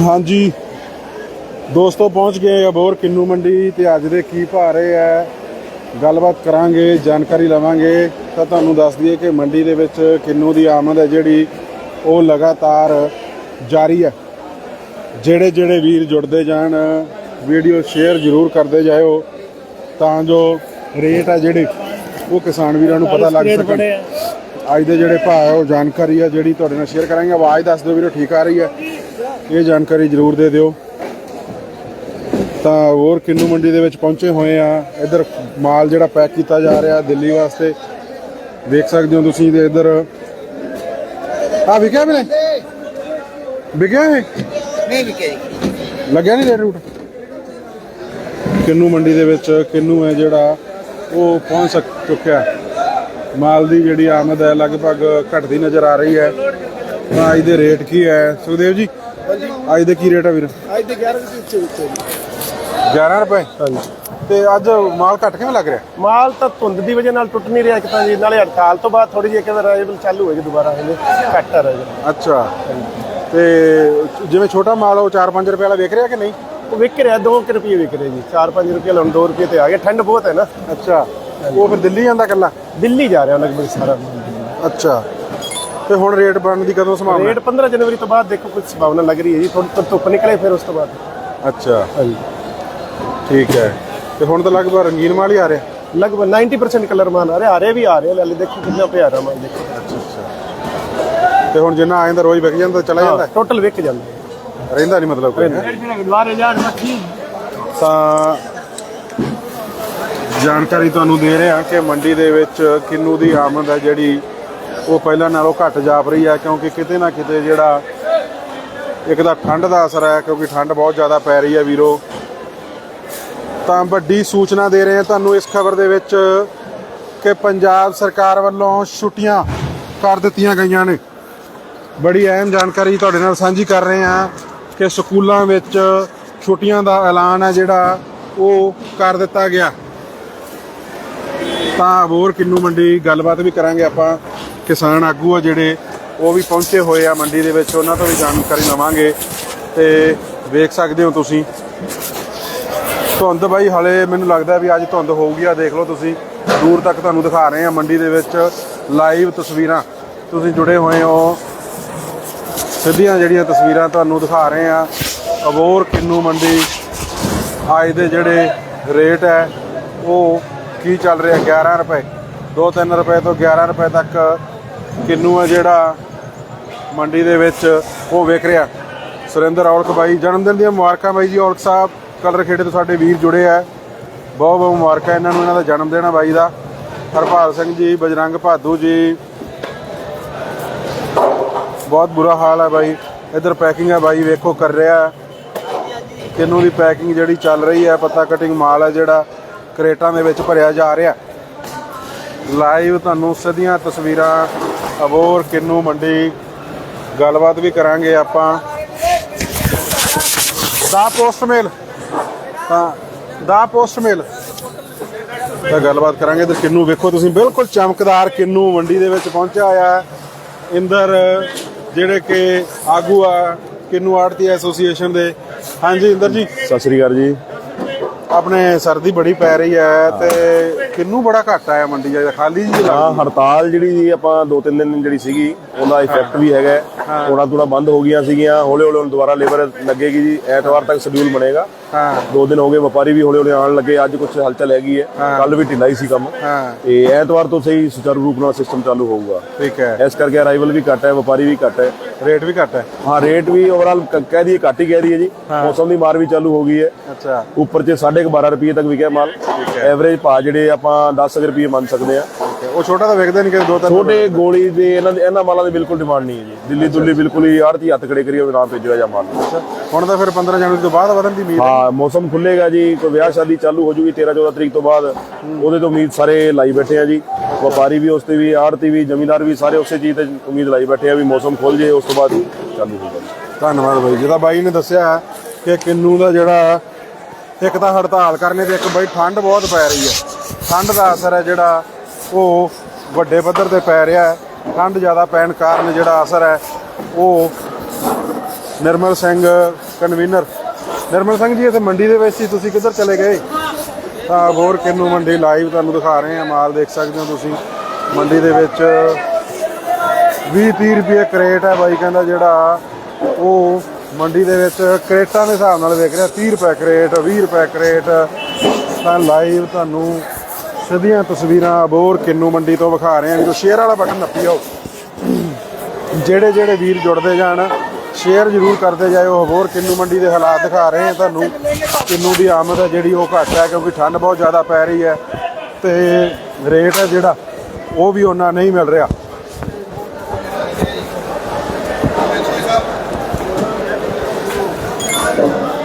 ਹਾਂਜੀ। ਦੋਸਤੋ ਪਹੁੰਚ ਗਏ ਅਬੋਰ ਕਿੰਨੂ ਮੰਡੀ ਤੇ ਅੱਜ ਦੇ ਕੀ ਭਾਅ ਰਹੇ ਆ। ਗੱਲਬਾਤ ਕਰਾਂਗੇ ਜਾਣਕਾਰੀ ਲਵਾਂਗੇ। ਤਾਂ ਤੁਹਾਨੂੰ ਦੱਸ ਦਈਏ ਕਿ ਮੰਡੀ ਦੇ ਵਿੱਚ ਕਿੰਨੂ ਦੀ ਆਮਦ ਹੈ ਜਿਹੜੀ ਉਹ ਲਗਾਤਾਰ ਜਾਰੀ ਹੈ। ਜਿਹੜੇ ਜਿਹੜੇ ਵੀਰ ਜੁੜਦੇ ਜਾਣ ਵੀਡੀਓ ਸ਼ੇਅਰ ਜ਼ਰੂਰ ਕਰਦੇ ਜਾਇਓ। ਤਾਂ ਜੋ ਰੇਟ ਆ ਜਿਹੜੇ ਉਹ ਕਿਸਾਨ ਵੀਰਾਂ ਨੂੰ ਪਤਾ ਲੱਗ ਸਕਣ। ਅੱਜ ਦੇ ਜਿਹੜੇ ਭਾਅ ਹੈ ਉਹ ਜਾਣਕਾਰੀ ਹੈ ਜਿਹੜੀ ਤੁਹਾਡੇ ਨਾਲ ਸ਼ੇਅਰ ਕਰਾਂਗੇ। ਆਵਾਜ਼ ਦੱਸ ਦਿਓ ਵੀਰੋ ਠੀਕ ਆ ਰਹੀ ਹੈ ਇਹ ਜਾਣਕਾਰੀ ਜ਼ਰੂਰ ਦੇ ਦਿਓ। ਤਾਂ ਹੋਰ ਕਿੰਨੂ ਮੰਡੀ ਦੇ ਵਿੱਚ ਪਹੁੰਚੇ ਹੋਏ ਆ। ਇੱਧਰ ਮਾਲ ਜਿਹੜਾ ਪੈਕ ਕੀਤਾ ਜਾ ਰਿਹਾ ਦਿੱਲੀ ਵਾਸਤੇ। ਦੇਖ ਸਕਦੇ ਹੋ ਤੁਸੀਂ ਤੇ ਇੱਧਰ। ਆ ਵਿਕਿਆ ਵੀਰੇ ਵਿਕਿਆ ਹੈ ਨਹੀਂ ਵਿਕੇ ਜੀ। ਲੱਗਿਆ ਨਹੀਂ ਰੇਟ ਰੂਟ? ਕਿੰਨੂ ਮੰਡੀ ਦੇ ਵਿੱਚ ਕਿੰਨੂ ਹੈ ਜਿਹੜਾ ਉਹ ਪਹੁੰਚ ਚੁੱਕਿਆ। ਮਾਲ ਦੀ ਜਿਹੜੀ ਆਮਦ ਹੈ ਲਗਭਗ ਘਟਦੀ ਨਜ਼ਰ ਆ ਰਹੀ ਹੈ। ਤਾਂ ਅੱਜ ਦੇ ਰੇਟ ਕੀ ਹੈ? ਸੁਖਦੇਵ ਜੀ ਅੱਜ ਦੇ ਕੀ ਰੇਟ ਹੈ ਵੀਰ? ਅੱਜ ਦੇ 11 ਵਜੇ ਉੱਚੇ ਉੱਚੇ 11 ਰੁਪਏ? ਹਾਂਜੀ। ਤੇ ਅੱਜ ਮਾਲ ਘਟ ਕਿਵੇਂ ਲੱਗ ਰਿਹਾ? ਮਾਲ ਤਾਂ ਧੁੰਦ ਦੀ ਵਜ੍ਹਾ ਨਾਲ ਟੁੱਟ ਨਹੀਂ ਰਿਹਾ ਇੱਕ ਤਾਂ ਜੀ ਨਾਲੇ ਹੜਤਾਲ ਤੋਂ ਬਾਅਦ ਥੋੜੀ ਜਿਹੀ ਇੱਕ ਰਾਈਵਲ ਚਾਲੂ ਹੋਏਗੀ ਦੁਬਾਰਾ ਹਲੇ ਘੱਟ ਰਿਹਾ ਅੱਛਾ। ਤੇ ਜਿਵੇਂ ਛੋਟਾ ਮਾਲ ਉਹ 4-5 ਰੁਪਏ ਵਾਲਾ ਵੇਚ ਰਿਹਾ ਕਿ ਨਹੀਂ? ਉਹ ਵਿਕ ਰਿਹਾ 2 ਰੁਪਏ ਵਿਕ ਰਿਹਾ ਜੀ 4-5 ਰੁਪਏ ਹੁਣ 2 ਰੁਪਏ ਤੇ ਆ ਗਿਆ ਠੰਡ ਬਹੁਤ ਹੈ ਨਾ। ਅੱਛਾ। ਉਹ ਫਿਰ ਦਿੱਲੀ ਜਾਂਦਾ ਕੱਲਾ ਦਿੱਲੀ ਜਾ ਰਿਹਾ ਲਗਭਗ ਸਾਰਾ। ਅੱਛਾ। ਤੇ ਹੁਣ ਰੇਟ ਬਣਨ ਦੀ ਕਦੋਂ ਸੰਭਾਵਨਾ? ਰੇਟ 15 ਜਨਵਰੀ ਤੋਂ ਬਾਅਦ ਦੇਖੋ ਕੁਝ ਸੰਭਾਵਨਾ ਲੱਗ ਰਹੀ ਹੈ ਜੀ। ਥੋੜੀ ਧੁੱਪ ਨਿਕਲੇ ਫਿਰ ਉਸ ਤੋਂ ਬਾਅਦ। ਅੱਛਾ। ਹਾਂਜੀ। ਠੀਕ ਹੈ। ਤੇ ਹੁਣ ਤਾਂ ਲਗਭਗ ਰੰਗੀਨ ਮਾਲ ਹੀ ਆ ਰਿਹਾ? ਲਗਭਗ 90% ਕਲਰ ਮਾਲ ਆ ਰਿਹਾ। ਆ ਰਹੇ ਵੀ ਆ ਰਹੇ ਹਲੇ ਦੇਖੋ ਕਿੰਨਾ ਪਿਆਰਾ ਮਾਲ ਦੇਖੋ। ਅੱਛਾ ਅੱਛਾ। ਤੇ ਹੁਣ ਜਿੰਨਾ ਆ ਜਾਂਦਾ ਰੋਜ਼ ਵਿਕ ਜਾਂਦਾ ਚਲਾ ਜਾਂਦਾ? ਟੋਟਲ ਵਿਕ ਜਾਂਦਾ। ਰਹਿੰਦਾ ਨਹੀਂ ਮਤਲਬ ਕੋਈ। ਹੈਂ? ਦੁਬਾਰੇ ਜਾਣ ਮੱਛੀ ਤਾਂ ਜਾਣਕਾਰੀ ਤੁਹਾਨੂੰ ਦੇ ਰਹੇ ਹਾਂ ਕਿ ਮੰਡੀ ਦੇ ਵਿੱਚ ਕਿੰਨੂ ਦੀ ਆਮਦ ਹੈ ਜਿਹੜੀ ਉਹ ਪਹਿਲਾਂ ਨਾਲੋਂ ਘੱਟ ਜਾਪ ਰਹੀ ਹੈ, ਕਿਉਂਕਿ ਕਿਤੇ ਨਾ ਕਿਤੇ ਜਿਹੜਾ ਇੱਕ ਤਾਂ ਠੰਡ ਦਾ ਅਸਰ ਹੈ, ਕਿਉਂਕਿ ਠੰਡ ਬਹੁਤ ਜ਼ਿਆਦਾ ਪੈ ਰਹੀ ਹੈ ਵੀਰੋ। ਤਾਂ ਵੱਡੀ ਸੂਚਨਾ ਦੇ ਰਹੇ ਹਾਂ ਤੁਹਾਨੂੰ ਇਸ ਖਬਰ ਦੇ ਵਿੱਚ ਕਿ ਪੰਜਾਬ ਸਰਕਾਰ ਵੱਲੋਂ ਛੁੱਟੀਆਂ ਕਰ ਦਿੱਤੀਆਂ ਗਈਆਂ ਨੇ। ਬੜੀ ਅਹਿਮ ਜਾਣਕਾਰੀ ਤੁਹਾਡੇ ਨਾਲ ਸਾਂਝੀ ਕਰ ਰਹੇ ਹਾਂ ਕਿ ਸਕੂਲਾਂ ਵਿੱਚ ਛੁੱਟੀਆਂ ਦਾ ਐਲਾਨ ਹੈ ਜਿਹੜਾ ਉਹ ਕਰ ਦਿੱਤਾ ਗਿਆ। ਤਾਂ ਹੋਰ ਕਿੰਨੂ ਮੰਡੀ ਗੱਲਬਾਤ ਵੀ ਕਰਾਂਗੇ ਆਪਾਂ। ਕਿਸਾਨ ਆਗੂ ਆ ਜਿਹੜੇ, ਉਹ ਵੀ ਪਹੁੰਚੇ ਹੋਏ ਆ ਮੰਡੀ ਦੇ ਵਿੱਚ, ਉਹਨਾਂ ਤੋਂ ਵੀ ਜਾਣਕਾਰੀ ਲਵਾਂਗੇ। ਤੇ ਵੇਖ ਸਕਦੇ ਹੋ ਤੁਸੀਂ। ਧੁੰਦ ਬਾਈ, ਹਲੇ ਮੈਨੂੰ ਲੱਗਦਾ ਵੀ ਅੱਜ ਧੁੰਦ ਹੋਊਗੀ ਆ ਦੇਖ ਲਓ ਤੁਸੀਂ। ਦੂਰ ਤੱਕ ਤੁਹਾਨੂੰ ਦਿਖਾ ਰਹੇ ਆ ਮੰਡੀ ਦੇ ਵਿੱਚ ਲਾਈਵ ਤਸਵੀਰਾਂ। ਤੁਸੀਂ ਜੁੜੇ ਹੋਏ ਹੋ। ਸਿੱਧੀਆਂ ਜਿਹੜੀਆਂ ਤਸਵੀਰਾਂ ਤੁਹਾਨੂੰ ਦਿਖਾ ਰਹੇ ਆ। ਅਬੋਰ ਕਿੰਨੂ ਮੰਡੀ, ਅੱਜ ਦੇ ਜਿਹੜੇ ਰੇਟ ਹੈ, ਉਹ ਕੀ ਚੱਲ ਰਿਹਾ? 11 ਰੁਪਏ। 2-3 ਰੁਪਏ ਤੋਂ 11 ਰੁਪਏ ਤੱਕ ਕਿੰਨੂ ਹੈ ਜਿਹੜਾ ਮੰਡੀ ਦੇ ਵਿੱਚ ਉਹ ਵੇਖ ਰਿਹਾ। ਸੁਰਿੰਦਰ ਔਲਖ ਬਾਈ ਜਨਮ ਦਿਨ ਦੀਆਂ ਮੁਬਾਰਕਾਂ ਬਾਈ ਜੀ। ਔਲਖ ਸਾਹਿਬ, ਕਲਰ ਖੇੜੇ ਤੋਂ ਸਾਡੇ ਵੀਰ ਜੁੜੇ ਆ। ਬਹੁਤ ਬਹੁਤ ਮੁਬਾਰਕਾਂ ਇਹਨਾਂ ਨੂੰ, ਇਹਨਾਂ ਦਾ ਜਨਮ ਦਿਨ ਹੈ ਬਾਈ ਦਾ। ਹਰਪਾਲ ਸਿੰਘ ਜੀ, ਬਜਰੰਗ ਭਾਦੂ ਜੀ। ਬਹੁਤ ਬੁਰਾ ਹਾਲ ਹੈ ਬਾਈ। ਇਧਰ ਪੈਕਿੰਗ ਹੈ ਬਾਈ, ਵੇਖੋ ਕਰ ਰਿਹਾ। ਕਿੰਨੂ ਦੀ ਪੈਕਿੰਗ ਜਿਹੜੀ ਚੱਲ ਰਹੀ ਹੈ ਪੱਤਾ ਕਟਿੰਗ ਮਾਲ ਹੈ ਜਿਹੜਾ। ਕਰੇਟਾਂ ਦੇ ਵਿੱਚ ਭਰਿਆ ਜਾ ਰਿਹਾ। ਲਾਈਵ ਤੁਹਾਨੂੰ ਸਦੀਆਂ ਤਸਵੀਰਾਂ ਅਬੋਰ ਕਿੰਨੂ ਮੰਡੀ ਗੱਲਬਾਤ ਵੀ ਕਰਾਂਗੇ ਆਪਾਂ। ਦਾ ਪੋਸਟਮੇਲ ਦਾ ਪੋਸਟਮੇਲ ਤਾਂ ਗੱਲਬਾਤ ਕਰਾਂਗੇ ਇਧਰ ਕਿੰਨੂ। ਵੇਖੋ ਤੁਸੀਂ, ਬਿਲਕੁਲ ਚਮਕਦਾਰ ਕਿੰਨੂ ਮੰਡੀ ਦੇ ਵਿੱਚ ਪਹੁੰਚਿਆ ਹੋਇਆ ਇੰਦਰ, ਜਿਹੜੇ ਕਿ ਆਗੂ ਆ ਕਿੰਨੂ ਆੜਤੀ ਐਸੋਸੀਏਸ਼ਨ ਦੇ। ਹਾਂਜੀ, ਇੰਦਰ ਜੀ। ਸਤਿ ਸ੍ਰੀ ਅਕਾਲ ਜੀ। ਆਪਣੇ ਸਰਦੀ ਬੜੀ ਪੈ ਰਹੀ ਹੈ ਤੇ ਕਿੰਨੂ ਬੜਾ ਘੱਟ ਆਇਆ ਮੰਡੀ ਜਾਂ ਖਾਲੀ ਜੀ ਹਾਂ ਹੜਤਾਲ ਜਿਹੜੀ ਜੀ ਆਪਾਂ ਦੋ ਤਿੰਨ ਦਿਨ ਜਿਹੜੀ ਸੀਗੀ ਉਹਦਾ ਇਫੈਕਟ ਵੀ ਹੈਗਾ। ਥੋੜਾ ਥੋੜਾ ਬੰਦ ਹੋ ਗਈਆਂ ਸੀਗੀਆਂ ਹੌਲੇ ਹੌਲੇ ਹੁਣ ਦੁਬਾਰਾ ਲੇਬਰ ਲੱਗੇਗੀ ਜੀ। ਐਤਵਾਰ ਤੱਕ ਸ਼ਡਿਊਲ ਬਣੇਗਾ। ਹਾਂ। ਦੋ ਦਿਨ ਹੋ ਗਏ ਵਪਾਰੀ ਵੀ ਹੌਲੇ ਹੌਲੇ ਆਉਣ ਲੱਗੇ ਅੱਜ ਕੁਝ ਹਲਚਲ ਹੈਗੀ ਹੈ। ਕੱਲ ਵੀ ਢਿੱਲਾ ਹੀ ਸੀ ਕੰਮ। ਹਾਂ। ਤੇ ਐਤਵਾਰ ਤੋਂ ਸਹੀ ਸੁਚਾਰੂ ਰੂਪ ਨਾਲ ਸਿਸਟਮ ਚਾਲੂ ਹੋਊਗਾ। ਠੀਕ ਹੈ। ਇਸ ਕਰਕੇ ਅਰਾਈਵਲ ਵੀ ਘੱਟ ਹੈ ਵਪਾਰੀ ਵੀ ਘੱਟ ਹੈ। ਰੇਟ ਵੀ ਘੱਟ ਹੈ। ਹਾਂ ਰੇਟ ਵੀ ਓਵਰਆਲ ਕਹਿ ਦਈਏ ਘੱਟ ਹੀ ਕਹਿ ਦਈਏ ਜੀ। ਮੌਸਮ ਦੀ ਮਾਰ ਵੀ ਚਾਲੂ ਹੋ ਗਈ ਹੈ। ਅੱਛਾ। ਉੱਪਰ ਚ 12.5 ਰੁਪਏ ਤੱਕ ਵਿਕਿਆ ਮਾਲ। ਐਵਰੇਜ ਭਾਅ ਜਿਹੜੇ ਆਪਾਂ 10 ਰੁਪਏ ਮੰਨ ਸਕਦੇ ਆ। ਉਹ ਛੋਟਾ ਤਾਂ ਵਿਕਦਾ ਨਹੀਂ ਕਿ ਦੋ ਤਿੰਨ ਛੋਟੇ ਗੋਲੀ ਦੇ ਇਹਨਾਂ ਦੇ ਇਹਨਾਂ ਮਾਲਾਂ ਦੀ ਬਿਲਕੁਲ ਡਿਮਾਂਡ ਨਹੀਂ ਹੈ ਜੀ। ਦਿੱਲੀ ਦੁੱਲੀ ਬਿਲਕੁਲ ਹੀ ਆੜਤੀ ਹੱਥ ਖੜੇ ਕਰੀ ਹੋਵੇ ਨਾ ਭੇਜਿਆ ਜਾਂ ਮਾਲ ਹੁਣ ਤਾਂ ਫਿਰ 15 ਜਨਵਰੀ ਤੋਂ ਬਾਅਦ ਵਧਣ ਦੀ ਉਮੀਦ ਹੈ। ਹਾਂ ਮੌਸਮ ਖੁੱਲੇਗਾ ਜੀ ਕੋਈ ਵਿਆਹ ਸ਼ਾਦੀ ਚਾਲੂ ਹੋ ਜੂਗੀ 13 14 ਤਰੀਕ ਤੋਂ ਬਾਅਦ ਉਹਦੇ ਤੋਂ ਉਮੀਦ ਸਾਰੇ ਲਾਈ ਬੈਠੇ ਆ ਜੀ। ਵਪਾਰੀ ਵੀ ਉਸ ਤੇ ਵੀ ਆੜਤੀ ਵੀ ਜ਼ਮੀਂਦਾਰ ਵੀ ਸਾਰੇ ਉਸੇ ਚੀਜ਼ ਤੇ ਉਮੀਦ ਲਾਈ ਬੈਠੇ ਆ ਵੀ ਮੌਸਮ ਖੁੱਲ ਜੇ ਉਸ ਤੋਂ ਬਾਅਦ ਚਾਲੂ ਹੋ ਜਾਵੇ ਧੰਨਵਾਦ ਬਾਈ ਜਿਹਦਾ ਬਾਈ ਨੇ ਦੱਸਿਆ ਕਿ ਕਿੰਨੂ ਦਾ ਜਿਹੜਾ ਇੱਕ ਤਾਂ ਹੜਤਾਲ ਕਰਨੇ ਤੇ ਇੱਕ ਬਾਈ ਠੰਡ ਬਹੁਤ ਪੈ ਰਹੀ ਹੈ। ਠੰਡ ਦਾ ਅਸਰ ਹੈ ਜਿਹੜਾ, ਉਹ ਵੱਡੇ ਪੱਧਰ ਤੇ ਪੈ ਰਿਹਾ ਹੈ। ਠੰਡ ਜ਼ਿਆਦਾ ਪੈਣ ਕਾਰਨ ਜਿਹੜਾ ਅਸਰ ਹੈ, ਉਹ ਨਿਰਮਲ ਸਿੰਘ ਕਨਵੀਨਰ। ਨਿਰਮਲ ਸਿੰਘ ਜੀ, ਇੱਥੇ ਮੰਡੀ ਦੇ ਵਿੱਚ ਸੀ ਤੁਸੀਂ ਕਿੱਧਰ ਚਲੇ ਗਏ? ਤਾਂ ਹੋਰ ਕਿੰਨੂ ਮੰਡੀ ਲਾਈਵ ਤੁਹਾਨੂੰ ਦਿਖਾ ਰਹੇ ਹਾਂ, ਮਾਲ ਦੇਖ ਸਕਦੇ ਹੋ ਤੁਸੀਂ। ਮੰਡੀ ਦੇ ਵਿੱਚ 20 30 ਰੁਪਏ ਕਰੇਟ ਹੈ ਬਾਈ, ਕਹਿੰਦਾ ਜਿਹੜਾ, ਉਹ ਮੰਡੀ ਦੇ ਵਿੱਚ ਕਰੇਟਾਂ ਦੇ ਹਿਸਾਬ ਨਾਲ ਵੇਖ ਰਿਹਾ 30 ਰੁਪਏ ਕਰੇਟ 20 ਰੁਪਏ ਕਰੇਟ। ਤਾਂ ਲਾਈਵ ਤੁਹਾਨੂੰ ਸਿੱਧੀਆਂ ਤਸਵੀਰਾਂ ਅਬੋਰ ਕਿੰਨੂ ਮੰਡੀ ਤੋਂ ਵਿਖਾ ਰਹੇ ਹਾਂ। ਜਦੋਂ ਸ਼ੇਅਰ ਵਾਲਾ ਬਟਨ ਨੱਪੀ ਜਾਓ ਜਿਹੜੇ ਜਿਹੜੇ ਵੀਰ ਜੁੜਦੇ ਜਾਣ, ਸ਼ੇਅਰ ਜ਼ਰੂਰ ਕਰਦੇ ਜਾਇਓ। ਹੋਰ ਕਿੰਨੂ ਮੰਡੀ ਦੇ ਹਾਲਾਤ ਦਿਖਾ ਰਹੇ ਹਾਂ ਤੁਹਾਨੂੰ। ਕਿੰਨੂ ਦੀ ਆਮਦ ਹੈ ਜਿਹੜੀ ਉਹ ਘੱਟ ਹੈ ਕਿਉਂਕਿ ਠੰਡ ਬਹੁਤ ਜ਼ਿਆਦਾ ਪੈ ਰਹੀ ਹੈ ਤੇ ਰੇਟ ਹੈ ਜਿਹੜਾ ਉਹ ਵੀ ਉਹਨਾਂ ਨਹੀਂ ਮਿਲ ਰਿਹਾ।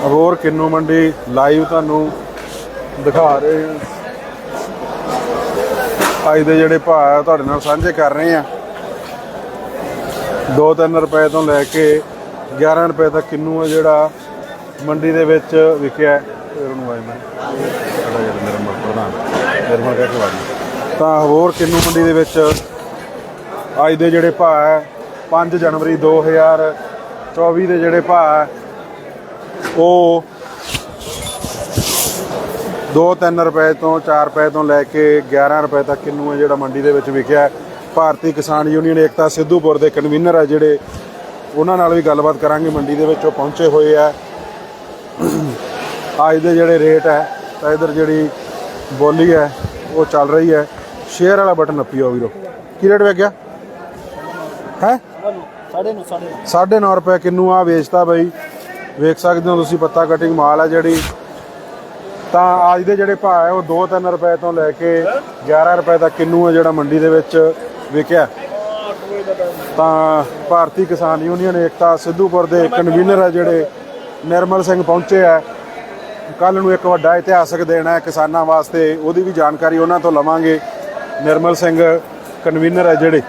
ਹੋਰ ਕਿੰਨੂ ਮੰਡੀ ਲਾਈਵ ਤੁਹਾਨੂੰ ਦਿਖਾ ਰਹੇ ਹਾਂ। ਅੱਜ ਦੇ ਜਿਹੜੇ ਭਾਅ ਤੁਹਾਡੇ ਨਾਲ ਸਾਂਝੇ ਕਰ ਰਹੇ ਆ। 2-3 ਰੁਪਏ ਤੋਂ ਲੈ ਕੇ 11 ਰੁਪਏ ਤੱਕ ਕਿੰਨੂ ਆ ਜਿਹੜਾ ਮੰਡੀ ਦੇ ਵਿੱਚ ਵਿਕਿਆ ਫਿਰ ਉਹਨੂੰ ਵਾਈ ਮੈਂ। ਸਾਡਾ ਜਿਹੜਾ ਮੇਰਾ ਮਰ ਪ੍ਰਧਾਨ। ਨਿਰਮਲ ਕਹਿ ਕੇ ਵਾਜੀ ਤਾਂ ਹੋਰ ਕਿੰਨੂ ਮੰਡੀ ਦੇ ਵਿੱਚ ਅੱਜ ਦੇ ਜਿਹੜੇ ਭਾਅ ਹੈ 5 ਜਨਵਰੀ 2024 ਦੇ ਜਿਹੜੇ ਭਾਅ ਉਹ 2-3 ਰੁਪਏ ਤੋਂ 4 ਰੁਪਏ ਤੋਂ ਲੈ ਕੇ 11 ਰੁਪਏ ਤੱਕ ਕਿੰਨੂ ਹੈ ਜਿਹੜਾ ਮੰਡੀ ਦੇ ਵਿੱਚ ਵਿਕਿਆ ਭਾਰਤੀ ਕਿਸਾਨ ਯੂਨੀਅਨ ਏਕਤਾ ਸਿੱਧੂਪੁਰ ਦੇ ਕਨਵੀਨਰ ਹੈ ਜਿਹੜੇ ਉਹਨਾਂ ਨਾਲ ਵੀ ਗੱਲਬਾਤ ਕਰਾਂਗੇ ਮੰਡੀ ਦੇ ਵਿੱਚ, ਉਹ ਪਹੁੰਚੇ ਹੋਏ ਆ। ਅੱਜ ਦੇ ਜਿਹੜੇ ਰੇਟ ਹੈ, ਤਾਂ ਇਧਰ ਜਿਹੜੀ ਬੋਲੀ ਹੈ, ਉਹ ਚੱਲ ਰਹੀ ਹੈ। ਸ਼ੇਅਰ ਵਾਲਾ ਬਟਨ ਨੱਪਿਓ ਵੀਰੋ। ਕੀ ਰੇਟ ਵਿਕਿਆ ਹੈ? ਸਾਢੇ ਨੂੰ ਸਾਢੇ 9.5 ਰੁਪਏ ਕਿੰਨੂ ਆ ਵੇਚਤਾ ਬਈ। ਵੇਖ ਸਕਦੇ ਹੋ ਤੁਸੀਂ ਪੱਤਾ ਕਟਿੰਗ ਮਾਲ ਹੈ ਜਿਹੜੀ। ਤਾਂ ਅੱਜ ਦੇ ਜਿਹੜੇ ਭਾਅ ਹੈ, ਉਹ 2-3 ਰੁਪਏ ਤੋਂ ਲੈ ਕੇ 11 ਰੁਪਏ ਤੱਕ ਕਿੰਨੂ ਹੈ ਜਿਹੜਾ ਮੰਡੀ ਦੇ ਵਿੱਚ ਵਿਕਿਆ। ਤਾਂ ਭਾਰਤੀ ਕਿਸਾਨ ਯੂਨੀਅਨ ਏਕਤਾ ਸਿੱਧੂਪੁਰ ਦੇ ਕਨਵੀਨਰ ਹੈ ਜਿਹੜੇ ਨਿਰਮਲ ਸਿੰਘ ਪਹੁੰਚੇ ਆ ਕੱਲ ਨੂੰ ਇੱਕ ਵੱਡਾ ਇਤਿਹਾਸਕ ਦਿਨ ਹੈ ਕਿਸਾਨਾਂ ਵਾਸਤੇ, ਉਹਦੀ ਵੀ ਜਾਣਕਾਰੀ ਉਹਨਾਂ ਤੋਂ ਲਵਾਂਗੇ। ਨਿਰਮਲ ਸਿੰਘ ਕਨਵੀਨਰ ਹੈ ਜਿਹੜੇ।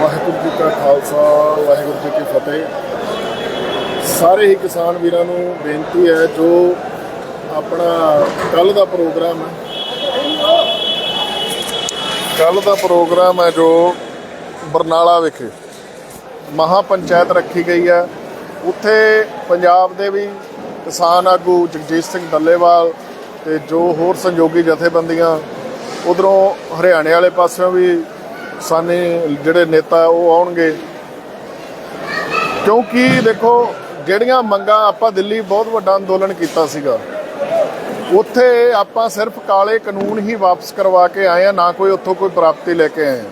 ਵਾਹਿਗੁਰੂ ਜੀ ਕਾ ਖਾਲਸਾ, ਵਾਹਿਗੁਰੂ ਜੀ ਕੀ ਫਤਿਹ। ਸਾਰੇ ਹੀ ਕਿਸਾਨ ਵੀਰਾਂ ਨੂੰ ਬੇਨਤੀ ਹੈ ਜੋ ਆਪਣਾ ਕੱਲ ਦਾ ਪ੍ਰੋਗਰਾਮ ਹੈ। ਕੱਲ ਦਾ ਪ੍ਰੋਗਰਾਮ ਹੈ ਜੋ ਬਰਨਾਲਾ ਵਿਖੇ ਮਹਾ ਪੰਚਾਇਤ ਰੱਖੀ ਗਈ ਹੈ। ਉੱਥੇ ਪੰਜਾਬ ਦੇ ਵੀ ਕਿਸਾਨ ਆਗੂ ਜਗਜੀਤ ਸਿੰਘ ਡੱਲੇਵਾਲ ਤੇ ਜੋ ਹੋਰ ਸੰਯੋਗੀ ਜਥੇਬੰਦੀਆਂ ਉਧਰੋਂ ਹਰਿਆਣੇ ਵਾਲੇ ਪਾਸਿਓਂ ਵੀ ਕਿਸਾਨੀ ਜਿਹੜੇ ਨੇਤਾ ਉਹ ਆਉਣਗੇ। ਕਿਉਂਕਿ ਦੇਖੋ ਜਿਹੜੀਆਂ ਮੰਗਾਂ ਆਪਾਂ ਦਿੱਲੀ ਬਹੁਤ ਵੱਡਾ ਅੰਦੋਲਨ ਕੀਤਾ ਸੀਗਾ, ਉੱਥੇ ਆਪਾਂ ਸਿਰਫ ਕਾਲੇ ਕਾਨੂੰਨ ਹੀ ਵਾਪਸ ਕਰਵਾ ਕੇ ਆਏ ਆ, ਨਾ ਕੋਈ ਉੱਥੋਂ ਕੋਈ ਪ੍ਰਾਪਤੀ ਲੈ ਕੇ ਆਏ ਆ।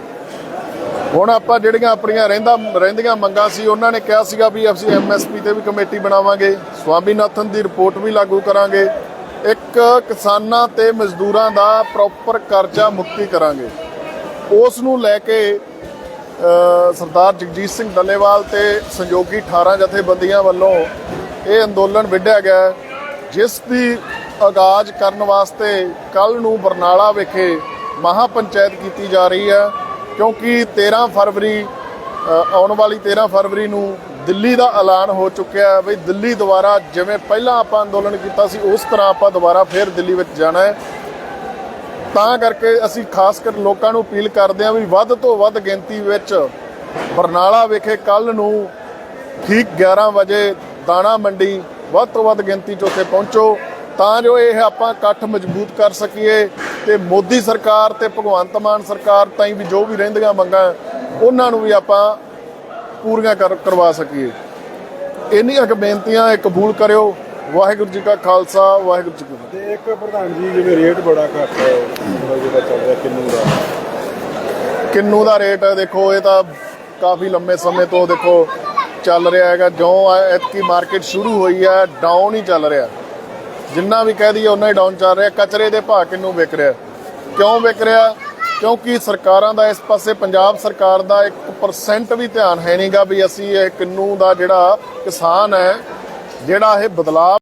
ਹੁਣ ਆਪਾਂ ਜਿਹੜੀਆਂ ਆਪਣੀਆਂ ਰਹਿੰਦਾ, ਰਹਿੰਦੀਆਂ ਮੰਗਾਂ ਸੀ, ਉਹਨਾਂ ਨੇ ਕਿਹਾ ਸੀਗਾ ਵੀ ਅਸੀਂ ਐਮਐਸਪੀ ਤੇ ਵੀ ਕਮੇਟੀ ਬਣਾਵਾਂਗੇ, ਸਵਾਮੀਨਾਥਨ ਦੀ ਰਿਪੋਰਟ ਵੀ ਲਾਗੂ ਕਰਾਂਗੇ, ਇੱਕ ਕਿਸਾਨਾਂ ਤੇ ਮਜ਼ਦੂਰਾਂ ਦਾ ਪ੍ਰੋਪਰ ਕਰਜ਼ਾ ਮੁਕਤੀ ਕਰਾਂਗੇ। ਉਸ ਨੂੰ ਲੈ ਕੇ ਸਰਦਾਰ ਜਗਜੀਤ ਸਿੰਘ ਡੱਲੇਵਾਲ ਤੇ ਸੰਯੋਗੀ 18 ਜਥੇਬੰਦੀਆਂ ਵੱਲੋਂ ਇਹ ਅੰਦੋਲਨ ਵਿੱਢਿਆ ਗਿਆ ਜਿਸ ਦੀ ਆਗਾਜ਼ ਕਰਨ ਵਾਸਤੇ ਕੱਲ ਨੂੰ ਬਰਨਾਲਾ ਵਿਖੇ ਮਹਾ ਪੰਚਾਇਤ ਕੀਤੀ ਜਾ ਰਹੀ ਹੈ, ਕਿਉਂਕਿ 13 ਫਰਵਰੀ ਆਉਣ ਵਾਲੀ 13 ਫਰਵਰੀ ਨੂੰ ਦਿੱਲੀ ਦਾ ਐਲਾਨ ਹੋ ਚੁੱਕਿਆ ਹੈ। ਵੀ ਦਿੱਲੀ ਦੁਬਾਰਾ ਜਿਵੇਂ ਪਹਿਲਾਂ ਆਪਾਂ ਅੰਦੋਲਨ ਕੀਤਾ ਸੀ, ਉਸ ਤਰ੍ਹਾਂ ਆਪਾਂ ਦੁਬਾਰਾ ਫੇਰ ਦਿੱਲੀ ਵਿੱਚ ਜਾਣਾ ਹੈ। ਤਾਂ ਕਰਕੇ ਅਸੀਂ ਖਾਸ ਕਰ ਲੋਕਾਂ ਨੂੰ ਅਪੀਲ ਕਰਦੇ ਹਾਂ ਵੀ ਵੱਧ ਤੋਂ ਵੱਧ ਗਿਣਤੀ ਵਿੱਚ ਬਰਨਾਲਾ ਵਿਖੇ ਕੱਲ ਨੂੰ ਠੀਕ 11 ਵਜੇ ਦਾਣਾ ਮੰਡੀ ਵੱਧ ਤੋਂ ਵੱਧ ਗਿਣਤੀ 'ਚ ਉੱਥੇ ਪਹੁੰਚੋ, ਤਾਂ ਜੋ ਇਹ ਆਪਾਂ ਇਕੱਠ ਮਜ਼ਬੂਤ ਕਰ ਸਕੀਏ ਤੇ ਮੋਦੀ ਸਰਕਾਰ ਤੇ ਭਗਵੰਤ ਮਾਨ ਸਰਕਾਰ ਤਾਈਂ ਵੀ ਜੋ ਵੀ ਰਹਿੰਦੀਆਂ ਮੰਗਾਂ ਉਹਨਾਂ ਨੂੰ ਵੀ ਆਪਾਂ ਪੂਰੀਆਂ ਕਰਵਾ ਸਕੀਏ। ਇੰਨੀਆਂ ਕੁ ਬੇਨਤੀਆਂ ਕਬੂਲ ਕਰਿਓ। ਵਾਹਿਗੁਰੂ ਜੀ ਕਾ ਖਾਲਸਾ ਵਾਹਿਗੁਰੂ ਜੀ ਕੀ ਫਤਿਹ। ਤੇ ਇੱਕ ਪ੍ਰਧਾਨ ਜੀ ਜਿਵੇਂ ਰੇਟ ਬੜਾ ਘੱਟ ਹੈ ਥੋੜਾ ਜਿਹੜਾ ਚੱਲ ਰਿਹਾ ਕਿੰਨੂ ਦਾ? ਕਿੰਨੂ ਦਾ ਰੇਟ ਦੇਖੋ ਇਹ ਤਾਂ ਕਾਫੀ ਲੰਮੇ ਸਮੇਂ ਤੋਂ ਦੇਖੋ ਚੱਲ ਰਿਹਾ ਹੈਗਾ। ਜਿਉਂ ਐਤਕੀ ਮਾਰਕੀਟ ਸ਼ੁਰੂ ਹੋਈ ਹੈ ਡਾਊਨ ਹੀ ਚੱਲ ਰਿਹਾ। ਜਿੰਨਾ ਵੀ ਕਹਿ ਦਈਏ ਉਹਨਾਂ ਹੀ ਡਾਊਨ ਚੱਲ ਰਿਹਾ। ਕਚਰੇ ਦੇ ਭਾਅ ਕਿੰਨੂ ਵਿਕ ਰਿਹਾ? ਕਿਉਂ ਵਿਕ ਰਿਹਾ? ਕਿਉਂਕਿ ਸਰਕਾਰਾਂ ਦਾ ਇਸ ਪਾਸੇ ਪੰਜਾਬ ਸਰਕਾਰ ਦਾ 1% ਵੀ ਧਿਆਨ ਹੈ ਨਹੀਂਗਾ ਵੀ ਅਸੀਂ ਇਹ ਕਿੰਨੂ ਦਾ ਜਿਹੜਾ ਕਿਸਾਨ ਹੈ ਜਿਹੜਾ ਇਹ ਬਦਲਾਅ